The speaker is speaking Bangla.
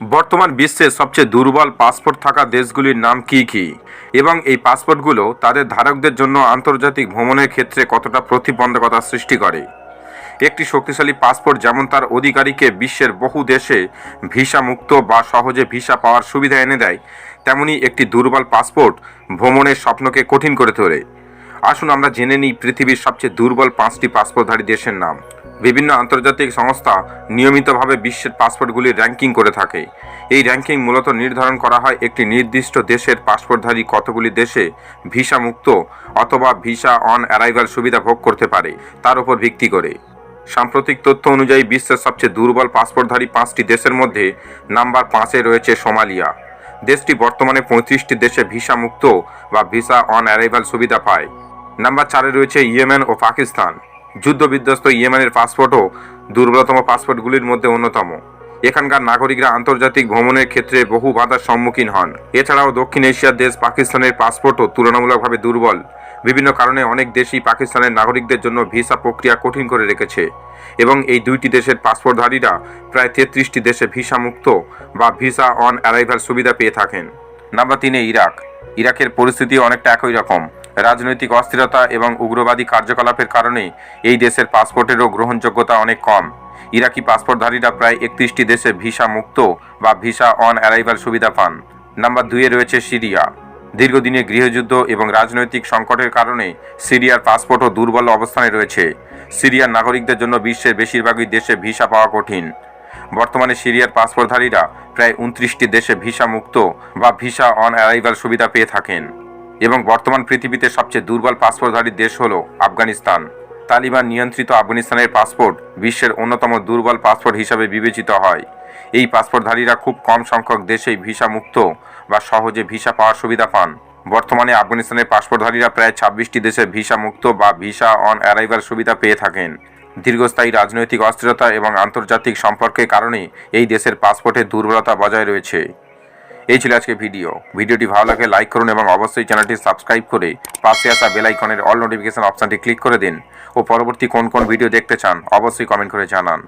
বর্তমান বিশ্বের সবচেয়ে দুর্বল পাসপোর্ট থাকা দেশগুলির নাম কি কি? এবং এই পাসপোর্টগুলো তাদের ধারকদের জন্য আন্তর্জাতিক ভ্রমণের ক্ষেত্রে কতটা প্রতিবন্ধকতা সৃষ্টি করে? একটি শক্তিশালী পাসপোর্ট যেমন তার অধিকারীকে বিশ্বের বহু দেশে ভিসা মুক্ত বা সহজে ভিসা পাওয়ার সুবিধা এনে দেয়, তেমনি একটি দুর্বল পাসপোর্ট ভ্রমণের স্বপ্নকে কঠিন করে তোলে। আসুন আমরা জেনে নিই পৃথিবীর সবচেয়ে দুর্বল পাঁচটি পাসপোর্টধারী দেশের নাম। বিভিন্ন আন্তর্জাতিক সংস্থা নিয়মিতভাবে বিশ্বের পাসপোর্টগুলির র্যাঙ্কিং করে থাকে। এই র্যাঙ্কিং মূলত নির্ধারণ করা হয় একটি নির্দিষ্ট দেশের পাসপোর্টধারী কতগুলি দেশে ভিসা মুক্ত অথবা ভিসা অন অ্যারাইভাল সুবিধা ভোগ করতে পারে, তার উপর ভিত্তি করে। সাম্প্রতিক তথ্য অনুযায়ী বিশ্বের সবচেয়ে দুর্বল পাসপোর্টধারী পাঁচটি দেশের মধ্যে নাম্বার পাঁচে রয়েছে সোমালিয়া। দেশটি বর্তমানে পঁয়ত্রিশটি দেশে ভিসা মুক্ত বা ভিসা অন অ্যারাইভাল সুবিধা পায়। নাম্বার চারে রয়েছে ইয়েমেন ও পাকিস্তান। যুদ্ধবিধ্বস্ত ইয়েমেনের পাসপোর্টও দুর্বলতম পাসপোর্টগুলির মধ্যে অন্যতম। এখানকার নাগরিকরা আন্তর্জাতিক ভ্রমণের ক্ষেত্রে বহু বাধার সম্মুখীন হন। এছাড়াও দক্ষিণ এশিয়ার দেশ পাকিস্তানের পাসপোর্টও তুলনামূলকভাবে দুর্বল। বিভিন্ন কারণে অনেক দেশই পাকিস্তানের নাগরিকদের জন্য ভিসা প্রক্রিয়া কঠিন করে রেখেছে এবং এই দুইটি দেশের পাসপোর্টধারীরা প্রায় তেত্রিশটি দেশে ভিসা মুক্ত বা ভিসা অন অ্যারাইভাল সুবিধা পেয়ে থাকেন। নাম্বার তিনে ইরাক। ইরাকের পরিস্থিতি অনেকটা একই রকম। রাজনৈতিক অস্থিরতা এবং উগ্রবাদী কার্যকলাপের কারণে এই দেশের পাসপোর্টেরও গ্রহণযোগ্যতা অনেক কম। ইরাকি পাসপোর্টধারীরা প্রায় একত্রিশটি দেশে ভিসা মুক্ত বা ভিসা অন অ্যারাইভাল সুবিধা পান। নাম্বার দুইয়ে রয়েছে সিরিয়া। দীর্ঘদিনের গৃহযুদ্ধ এবং রাজনৈতিক সংকটের কারণে সিরিয়ার পাসপোর্টও দুর্বল অবস্থানে রয়েছে। সিরিয়ার নাগরিকদের জন্য বিশ্বের বেশিরভাগই দেশে ভিসা পাওয়া কঠিন। বর্তমানে সিরিয়ার পাসপোর্টধারীরা প্রায় উনত্রিশটি দেশে ভিসা মুক্ত বা ভিসা অন অ্যারাইভাল সুবিধা পেয়ে থাকেন। এবং বর্তমান পৃথিবীতে সবচেয়ে দুর্বল পাসপোর্টধারী দেশ হল আফগানিস্তান। তালিবান নিয়ন্ত্রিত আফগানিস্তানের পাসপোর্ট বিশ্বের অন্যতম দুর্বল পাসপোর্ট হিসাবে বিবেচিত হয়। এই পাসপোর্টধারীরা খুব কম সংখ্যক দেশেই ভিসা মুক্ত বা সহজে ভিসা পাওয়ার সুবিধা পান। বর্তমানে আফগানিস্তানের পাসপোর্টধারীরা প্রায় ছাব্বিশটি দেশে ভিসা মুক্ত বা ভিসা অন অ্যারাইভাল সুবিধা পেয়ে থাকেন। দীর্ঘস্থায়ী রাজনৈতিক অস্থিরতা এবং আন্তর্জাতিক সম্পর্কের কারণে এই দেশের পাসপোর্টের দুর্বলতা বজায় রয়েছে। এই ছিল আজকে ভিডিও। ভিডিওটি ভালো লাগে লাইক করুন এবং অবশ্যই চ্যানেলটি সাবস্ক্রাইব করে পাশে আসা বেলাইকনের অল নোটিফিকেশন অপশানটি ক্লিক করে দিন। ও পরবর্তী কোন কোন ভিডিও দেখতে চান, অবশ্যই কমেন্ট করে জানান।